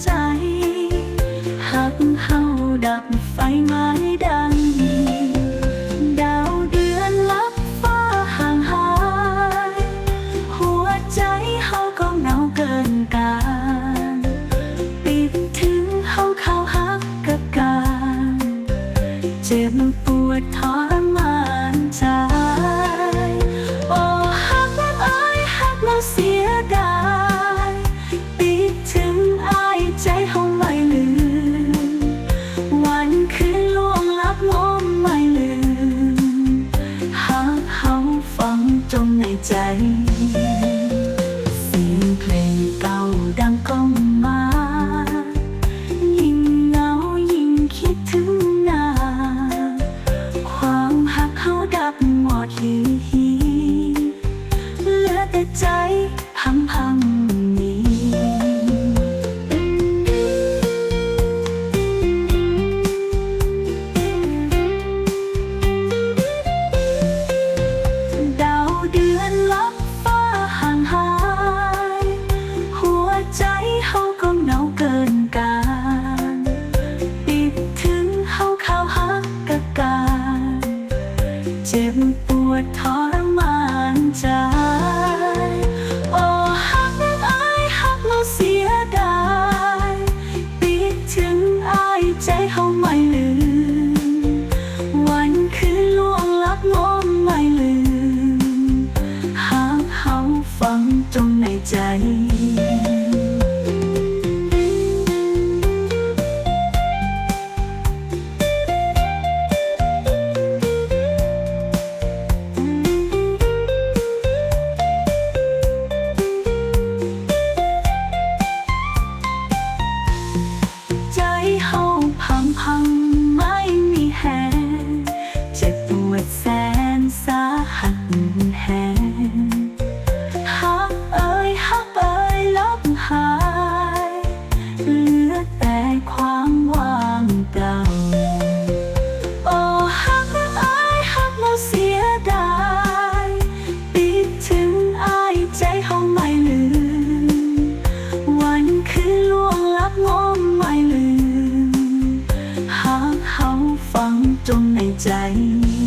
ใจ หากเฮาดับไฟไม้ดัง ดาวเดือนลับฟ้าห่างหาย หัวใจเฮาก็เหงาเกินการปิดถึงเฮาเข้าหักกับการ เจ็บปวดท้อ แต่ใจพังพัง ใจเขาไม่ลืม วันคืนล่วงลับงอมไม่ลืม หากเขาฟังตรงในใจ ใจ